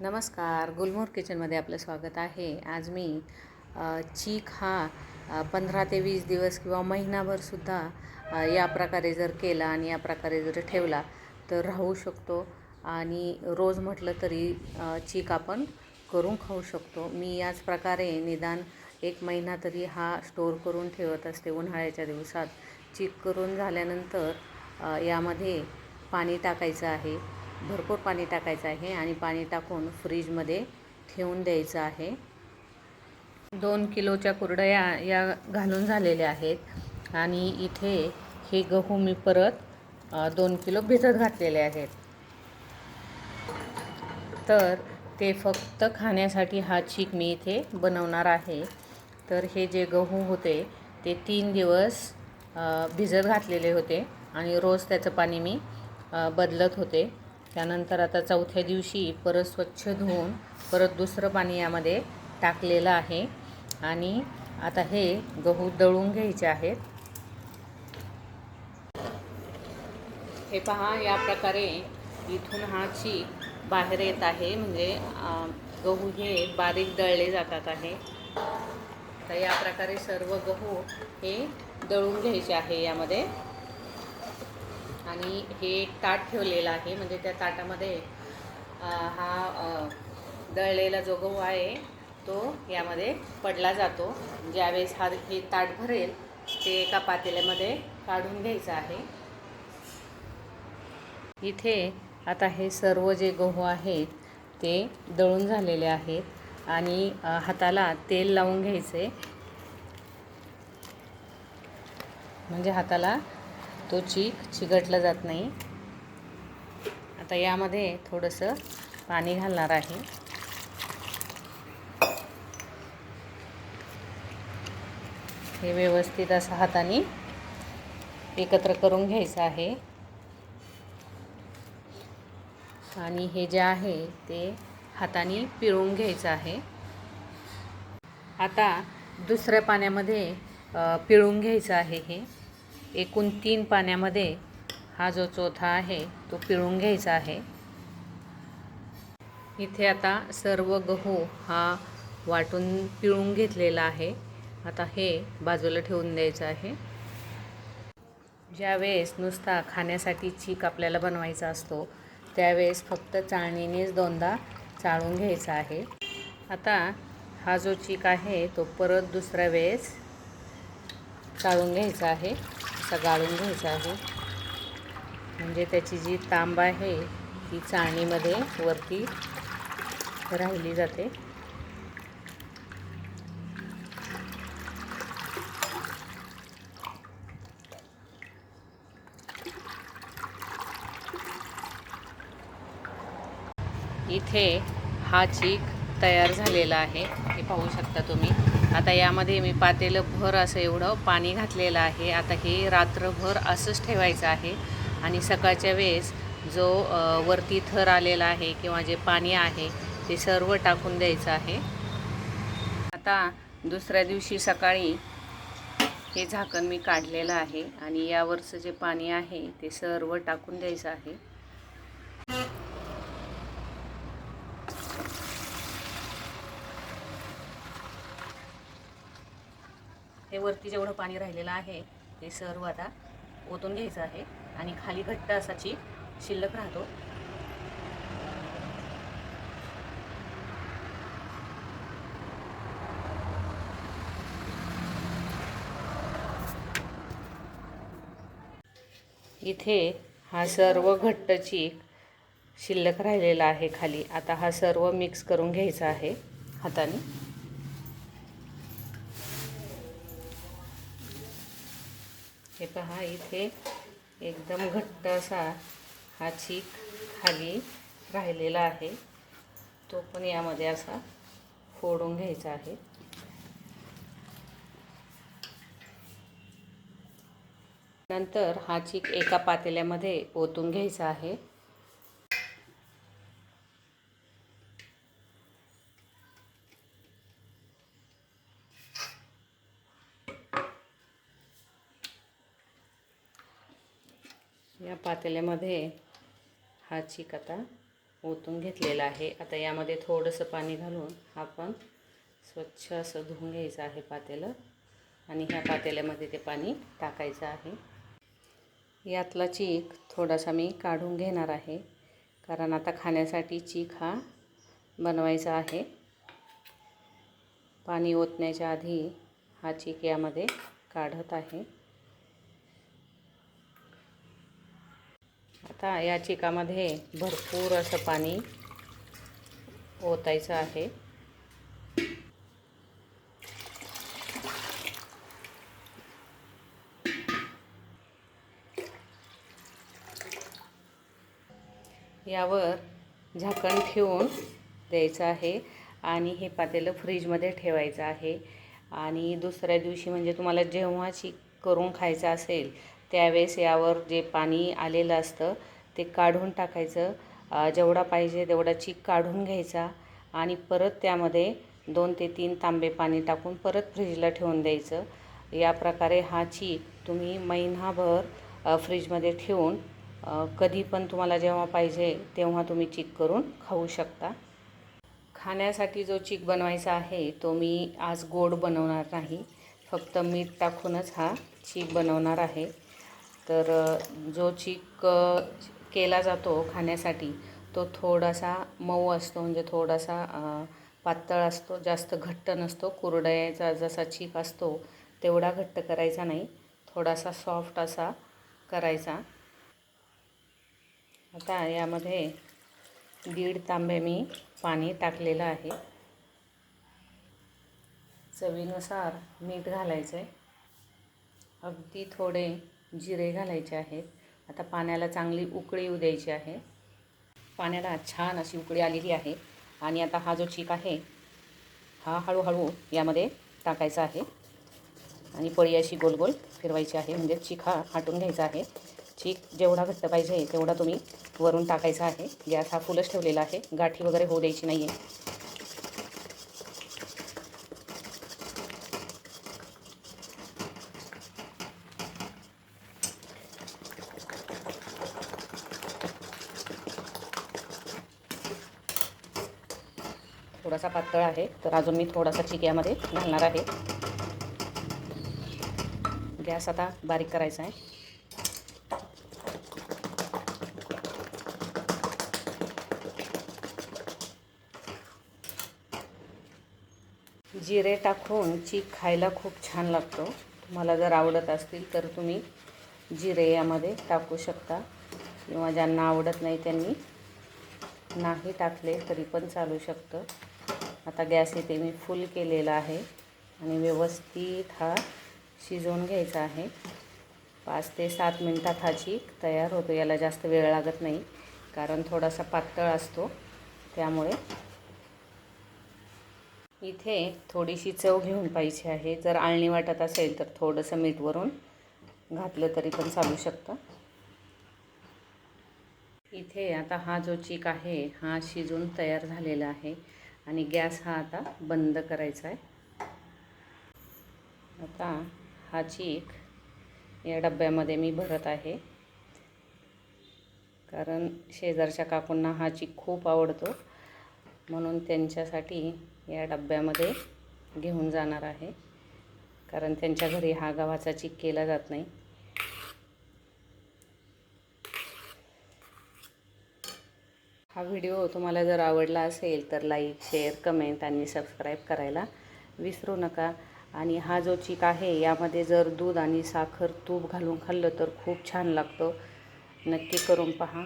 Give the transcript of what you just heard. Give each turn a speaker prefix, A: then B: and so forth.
A: नमस्कार गुलमोर किचनमध्ये आपलं स्वागत आहे. आज मी चीक हा पंधरा ते वीस दिवस किंवा महिनाभरसुद्धा या प्रकारे जर केला आणि या प्रकारे जर ठेवला तर राहू शकतो. आणि रोज म्हटलं तरी चीक आपण करून खाऊ शकतो. मी याच प्रकारे निदान एक महिना तरी हा स्टोर करून ठेवत असते उन्हाळ्याच्या दिवसात. चीक करून झाल्यानंतर यामध्ये पाणी टाकायचं आहे. भरपूर पाणी टाकायचं आहे आणि पाणी टाकून फ्रीजमध्ये ठेवून द्यायचं आहे. दोन किलोच्या कुरडया या घालून झालेल्या आहेत आणि इथे हे गहू मी परत दोन किलो भिजत घातलेले आहेत. तर ते फक्त खाण्यासाठी हा चीक मी इथे बनवणार आहे. तर हे जे गहू होते ते तीन दिवस भिजत घातलेले होते आणि रोज त्याचं पाणी मी बदलत होते. त्यानंतर आता चौथ्या दिवशी परत स्वच्छ धुवून परत दुसरं पाणी यामध्ये टाकलेलं आहे. आणि आता हे गहू दळून घ्यायचे आहेत. हे पहा या प्रकारे इथून हा चीक बाहेर येत आहे. म्हणजे गहू हे बारीक दळले जातात आहे. तर या प्रकारे सर्व गहू हे दळून घ्यायचे आहे यामध्ये. आणि हे एक ताट ठेवलेलं आहे म्हणजे त्या ताटामध्ये हा दळलेला जो गहू आहे तो यामध्ये पडला जातो. ज्यावेळेस हा हे ताट भरेल ते एका पातेल्यामध्ये काढून घ्यायचं आहे. इथे आता हे सर्व जे गहू आहेत ते दळून झालेले आहेत आणि हाताला तेल लावून घ्यायचे म्हणजे हाताला तो चीक चिकटला जात नाही. आता यामध्ये थोडंसं पाणी घालणार आहे. हे व्यवस्थित असं हाताने एकत्र करून घ्यायचं आहे. आणि हे जे आहे ते हाताने पिळून घ्यायचं आहे. आता दुसऱ्या पाण्यामध्ये पिळून घ्यायचं आहे हे. एकूण तीन पाण्यामध्ये हा जो चोथा आहे तो पिळून घ्यायचा आहे. इथे आता सर्व गहू हा वाटून पिळून घेतलेला आहे. आता हे बाजूला ठेवून द्यायचं आहे. ज्यावेळेस नुसता खाण्यासाठी चीक आपल्याला बनवायचा असतो त्यावेळेस फक्त चाळणीनेच दोनदा चाळून घ्यायचा आहे. आता हा जो चीक आहे तो परत दुसऱ्या वेळेस चाळून घ्यायचा आहे. असा गाळून घ्यायचा आहे. म्हणजे त्याची जी तांब आहे ती चाळणीमध्ये वरती राहिली जाते. इथे हा चीक तयार झालेला आहे. हे पाहू शकता तुम्ही. आता यामध्ये मी पातेलं भर असं एवढं पाणी घातलेलं आहे. आता हे रात्रभर असंच ठेवायचं आहे. आणि सकाळच्या वेळेस जो वरती थर आलेला आहे किंवा जे पाणी आहे ते सर्व टाकून द्यायचं आहे. आता दुसऱ्या दिवशी सकाळी हे झाकण मी काढलेलं आहे आणि यावरचं जे पाणी आहे ते सर्व टाकून द्यायचं आहे. हे वरती जेवढं पाणी राहिलेलं आहे ते सर्व आता ओतून घ्यायचं आहे. आणि खाली घट्ट असाची शिल्लक राहतो. इथे हा सर्व घट्ट चीक शिल्लक राहिलेला आहे खाली. आता हा सर्व मिक्स करून घ्यायचा आहे हाताने. हे पहा इथे एकदम घट्ट असा हा चीक खाली राहिलेला आहे. तो पण यामध्ये असा फोडून घ्यायचा आहे. नंतर हा चीक एका पातेल्यामध्ये ओतून घ्यायचा आहे. या पातेल्यामध्ये हा चीक आता ओतून घेतलेला आहे. आता यामध्ये थोडंसं पाणी घालून आपण स्वच्छ असं धुवून घ्यायचं आहे पातेलं आणि ह्या पातेल्यामध्ये ते पाणी टाकायचं आहे. यातला चीक थोडासा मी काढून घेणार आहे. कारण आता खाण्यासाठी चीक हा बनवायचा आहे. पाणी ओतण्याच्या आधी हा चीक यामध्ये काढत आहे. आता या चिकामध्ये भरपूर असं पाणी ओतायचं आहे. यावर झाकण ठेवून द्यायचं आहे आणि हे पातेलं फ्रीजमध्ये ठेवायचं आहे. आणि दुसऱ्या दिवशी म्हणजे तुम्हाला जेव्हा चिक करून खायचं असेल त्यावेळेस यावर जे पाणी आलेलं असतं ते काढून टाकायचं. जेवढा पाहिजे तेवढा चीक काढून घ्यायचा आणि परत त्यामध्ये दोन ते तीन तांबे पाणी टाकून परत फ्रीजला ठेवून द्यायचं. या प्रकारे हा चीक तुम्ही महिनाभर फ्रीजमध्ये ठेवून कधी पण तुम्हाला जेव्हा पाहिजे तेव्हा तुम्ही चीक करून खाऊ शकता. खाण्यासाठी जो चीक बनवायचा आहे तो मी आज गोड बनवणार नाही. फक्त मीठ टाकूनच हा चीक बनवणार आहे. तर जो चीक केला जातो खाण्यासाठी तो थोडासा मऊ असतो म्हणजे थोडासा पातळ असतो जास्त घट्ट नसतो. कुरडयाचा जसा चीक असतो तेवढा घट्ट करायचा नाही. थोडासा सॉफ्ट असा करायचा. आता यामध्ये दीड तांबे मी पाणी टाकलेलं आहे. चवीनुसार मीठ घालायचं आहे अगदी थोडे जिरे घालायचे आहेत. आता पाण्याला चांगली उकळी येऊ द्यायची आहे. पाण्याला छान अशी उकळी आलेली आहे. आणि आता हा जो चीक आहे हा हळूहळू यामध्ये टाकायचा आहे. आणि पळी अशी गोल गोल फिरवायची आहे. म्हणजे चीक हा हाटून घ्यायचा आहे. चीक जेवढा घट्ट पाहिजे तेवढा तुम्ही वरून टाकायचा आहे. गॅस हा फुलच ठेवलेला आहे. गाठी वगैरे होऊ द्यायची नाही आहे थोडासा पातळ आहे तर अजून मी थोडासा चिक्यामध्ये घालणार आहे. गॅस आता बारीक करायचा आहे. जिरे टाकून चीक खायला खूप छान लागतो. तुम्हाला जर आवडत असतील तर तुम्ही जिरे यामध्ये टाकू शकता. किंवा ज्यांना आवडत नाही त्यांनी नाही टाकले तरी पण चालू शकतं. आता गॅस इथे मी फुल केलेला आहे आणि व्यवस्थित हा शिजवून घ्यायचा आहे. पाच ते सात मिनटात हा चीक तयार होतो. याला जास्त वेळ लागत नाही कारण थोडासा पातळ असतो. त्यामुळे इथे थोडीशी चव घेऊन पाहिजे आहे. जर आळणी वाटत असेल तर थोडंसं मीठवरून घातलं तरी पण चालू शकतं. इथे आता हा जो चीक आहे हा शिजून तयार झालेला आहे. आणि गॅस हा आता बंद करायचा आहे. आता हा चीक या डब्यामध्ये मी भरत आहे. कारण शेजारच्या काकूंना हा चीक खूप आवडतो. म्हणून त्यांच्यासाठी या डब्यामध्ये घेऊन जाणार आहे. कारण त्यांच्या घरी हा गव्हाचा चीक केला जात नाही. हा व्हिडिओ तुम्हाला जर आवडला असेल तर लाईक शेअर कमेंट आणि सबस्क्राईब करायला विसरू नका. आणि हा जो चिक आहे यामध्ये जर दूध आणि साखर तूप घालून खाल्लं तर खूप छान लागतं. नक्की करून पहा.